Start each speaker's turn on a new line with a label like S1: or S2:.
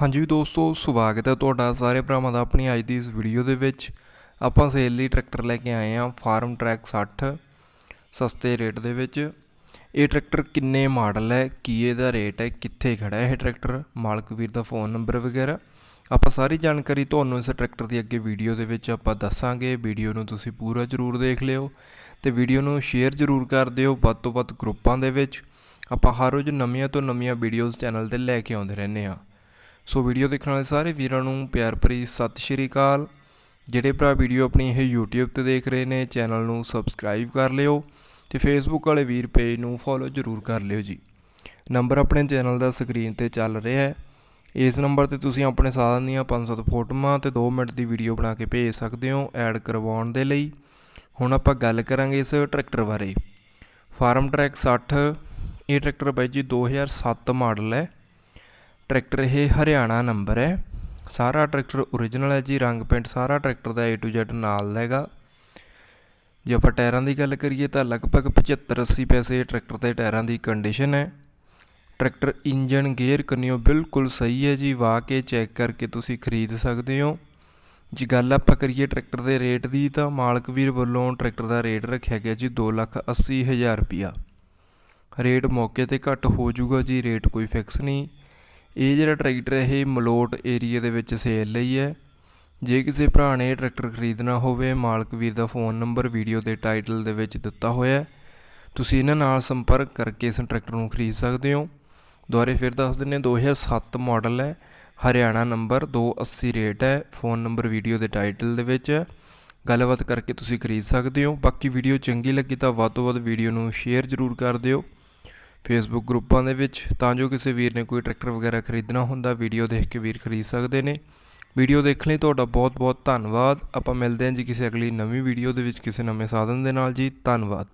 S1: ਹਾਂਜੀ ਦੋਸਤੋ, ਸਵਾਗਤ ਹੈ ਤੁਹਾਡਾ ਸਾਰੇ ਭਰਾਵਾਂ ਦਾ ਆਪਣੀ ਅੱਜ ਦੀ ਇਸ ਵੀਡੀਓ ਦੇ ਵਿੱਚ। ਆਪਾਂ ਸੇਲ ਲਈ ਟਰੈਕਟਰ ਲੈ ਕੇ ਆਏ ਹਾਂ ਫਾਰਮ ਟਰੈਕ 60 ਸਸਤੇ ਰੇਟ ਦੇ ਵਿੱਚ। ਇਹ ਟਰੈਕਟਰ ਕਿੰਨੇ ਮਾਡਲ ਹੈ, ਕੀ ਇਹਦਾ ਰੇਟ ਹੈ, ਕਿੱਥੇ ਖੜਾ ਹੈ ਇਹ ਟਰੈਕਟਰ ਮਾਲਕ ਵੀਰ ਦਾ ਫੋਨ ਨੰਬਰ ਵਗੈਰਾ। ਆਪਾਂ ਸਾਰੀ ਜਾਣਕਾਰੀ ਤੁਹਾਨੂੰ ਇਸ ਟਰੈਕਟਰ ਦੀ ਅੱਗੇ ਵੀਡੀਓ ਦੇ ਵਿੱਚ ਆਪਾਂ ਦੱਸਾਂਗੇ। ਵੀਡੀਓ ਨੂੰ ਤੁਸੀਂ ਪੂਰਾ ਜ਼ਰੂਰ ਦੇਖ ਲਿਓ ਤੇ ਵੀਡੀਓ ਨੂੰ ਸ਼ੇਅਰ ਜ਼ਰੂਰ ਕਰ ਦਿਓ ਵੱਧ ਤੋਂ ਵੱਧ ਗਰੁੱਪਾਂ ਦੇ ਵਿੱਚ। ਆਪਾਂ ਹਰ ਰੋਜ਼ ਨਵੀਆਂ ਤੋਂ ਨਵੀਆਂ ਵੀਡੀਓਜ਼ ਚੈਨਲ ਤੇ ਲੈ ਕੇ ਆਉਂਦੇ ਰਹਿੰਦੇ ਹਾਂ। ਸੋ ਵੀਡੀਓ ਦੇਖਣ ਵਾਲੇ ਸਾਰੇ ਵੀਰਾਂ ਨੂੰ ਪਿਆਰ ਭਰੀ ਸਤਿ ਸ਼੍ਰੀ ਅਕਾਲ। ਜਿਹੜੇ ਭਰਾ ਵੀਡੀਓ ਆਪਣੀ ਇਹ YouTube ਤੇ ਦੇਖ ਰਹੇ ਨੇ, ਚੈਨਲ ਨੂੰ ਸਬਸਕ੍ਰਾਈਬ ਕਰ ਲਿਓ ਤੇ Facebook ਵਾਲੇ ਵੀਰ ਪੇਜ ਨੂੰ ਫੋਲੋ ਜ਼ਰੂਰ ਕਰ ਲਿਓ ਜੀ। ਨੰਬਰ ਆਪਣੇ ਚੈਨਲ ਦਾ ਸਕਰੀਨ ਤੇ ਚੱਲ ਰਿਹਾ ਹੈ। ਇਸ ਨੰਬਰ ਤੇ ਤੁਸੀਂ ਆਪਣੇ ਸਾਧਨ ਦੀਆਂ 5-7 ਫੋਟੋਆਂ ਤੇ 2 ਮਿੰਟ ਦੀ ਵੀਡੀਓ ਬਣਾ ਕੇ ਭੇਜ ਸਕਦੇ ਹੋ ਐਡ ਕਰਵਾਉਣ ਦੇ ਲਈ। ਹੁਣ ਆਪਾਂ ਗੱਲ ਕਰਾਂਗੇ ਇਸ ਟਰੈਕਟਰ ਬਾਰੇ। ਫਾਰਮ ਟਰੈਕ 60 ਇਹ ਟਰੈਕਟਰ ਬਾਈ ਜੀ 2007 ਮਾਡਲ ਹੈ। ਟਰੈਕਟਰ ਇਹ ਹਰਿਆਣਾ ਨੰਬਰ ਹੈ। ਸਾਰਾ ਟਰੈਕਟਰ ਓਰੀਜਨਲ ਹੈ ਜੀ, ਰੰਗ ਪੇਂਟ ਸਾਰਾ ਟਰੈਕਟਰ ਦਾ A to Z ਨਾਲ ਦਾ ਹੈਗਾ। ਜੇ ਆਪਾਂ ਟਾਇਰਾਂ ਦੀ ਗੱਲ ਕਰੀਏ ਤਾਂ ਲਗਭਗ 75 80 ਪੈਸੇ ਟਰੈਕਟਰ ਦੇ ਟਾਇਰਾਂ ਦੀ ਕੰਡੀਸ਼ਨ ਹੈ। ਟਰੈਕਟਰ ਇੰਜਨ ਗੇਅਰ ਕੰਨਿਓ ਬਿਲਕੁਲ ਸਹੀ ਹੈ ਜੀ ਵਾ ਕੇ ਚੈੱਕ ਕਰਕੇ ਤੁਸੀਂ ਖਰੀਦ ਸਕਦੇ ਹੋ। ਜੇ ਗੱਲ ਆਪਾਂ ਕਰੀਏ ਟਰੈਕਟਰ ਦੇ ਰੇਟ ਦੀ ਤਾਂ ਮਾਲਕ ਵੀਰ ਵੱਲੋਂ ਟਰੈਕਟਰ ਦਾ ਰੇਟ ਰੱਖਿਆ ਗਿਆ ਜੀ 280000 ਰੁਪਿਆ ਰੇਟ ਮੌਕੇ ਤੇ ਘੱਟ ਹੋ ਜਾਊਗਾ ਜੀ, ਰੇਟ ਕੋਈ ਫਿਕਸ ਨਹੀਂ। ਇਹ ਜਿਹੜਾ ਟਰੈਕਟਰ ਹੈ, ਇਹ ਮਲੋਟ ਏਰੀਆ ਦੇ ਵਿੱਚ ਸੇਲ ਲਈ ਹੈ। ਜੇ ਕਿਸੇ ਭਰਾ ਨੇ ਇਹ ਟਰੈਕਟਰ ਖਰੀਦਣਾ ਹੋਵੇ, ਮਾਲਕ ਵੀਰ ਦਾ ਫੋਨ ਨੰਬਰ, ਵੀਡੀਓ ਦੇ ਟਾਈਟਲ ਦੇ ਵਿੱਚ ਦਿੱਤਾ ਹੋਇਆ ਹੈ। ਤੁਸੀਂ ਇਹਨਾਂ ਨਾਲ ਸੰਪਰਕ ਕਰਕੇ ਇਸ ਟਰੈਕਟਰ ਨੂੰ ਖਰੀਦ ਸਕਦੇ ਹੋ। ਦੁਬਾਰੇ ਫਿਰ ਦੱਸ ਦਿੰਨੇ 2007 ਮਾਡਲ ਹੈ, ਹਰਿਆਣਾ ਨੰਬਰ 280 ਰੇਟ ਹੈ, ਫੋਨ ਨੰਬਰ, ਵੀਡੀਓ ਦੇ ਟਾਈਟਲ ਦੇ ਵਿੱਚ ਹੈ। ਗੱਲਬਾਤ ਕਰਕੇ ਤੁਸੀਂ ਖਰੀਦ ਸਕਦੇ ਹੋ। ਬਾਕੀ ਵੀਡੀਓ ਚੰਗੀ ਲੱਗੀ ਤਾਂ ਵੱਧ ਤੋਂ ਵੱਧ ਵੀਡੀਓ ਨੂੰ ਸ਼ੇਅਰ ਜ਼ਰੂਰ ਕਰ ਦਿਓ। ਫੇਸਬੁੱਕ ਗਰੁੱਪਾਂ ਦੇ ਵਿੱਚ, ਤਾਂ ਜੋ ਕਿਸੇ ਵੀਰ ਨੇ ਕੋਈ ਟਰੈਕਟਰ ਵਗੈਰਾ ਖਰੀਦਣਾ ਹੁੰਦਾ, ਵੀਡੀਓ ਦੇਖ ਕੇ ਵੀਰ ਖਰੀਦ ਸਕਦੇ ਨੇ। ਵੀਡੀਓ ਦੇਖਣ ਲਈ, ਤੁਹਾਡਾ ਬਹੁਤ ਬਹੁਤ ਧੰਨਵਾਦ। ਆਪਾਂ ਮਿਲਦੇ ਹਾਂ ਜੀ ਕਿਸੇ ਅਗਲੀ ਨਵੀਂ ਵੀਡੀਓ ਦੇ ਵਿੱਚ ਕਿਸੇ ਨਵੇਂ ਸਾਧਨ ਦੇ ਨਾਲ ਜੀ। ਧੰਨਵਾਦ।